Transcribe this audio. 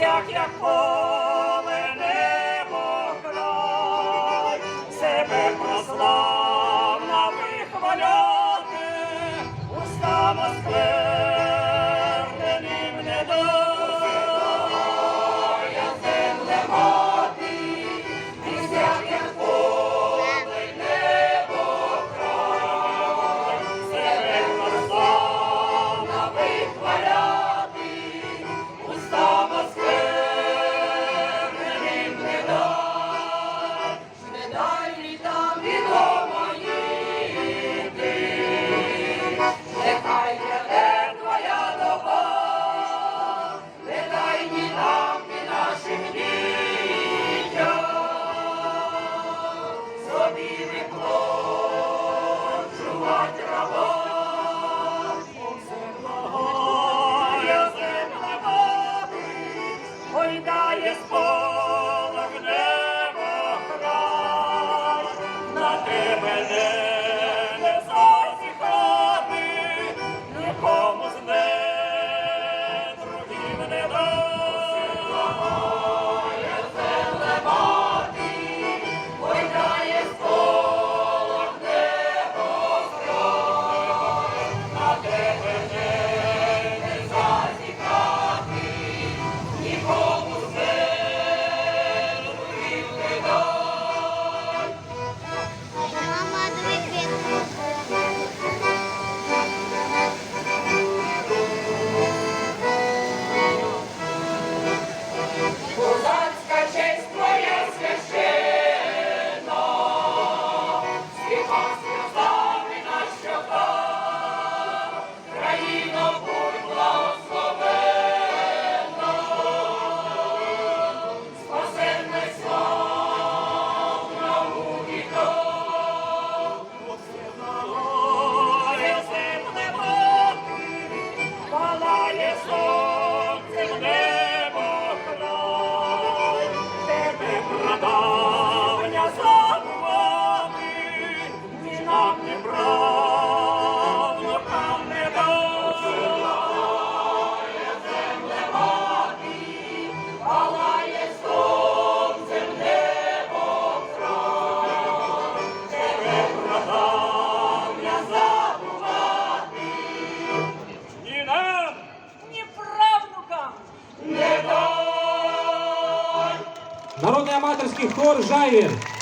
всяк, як поле небо край, себе прославна вихваляти, уста Москви. Народний аматорський хор Жавір.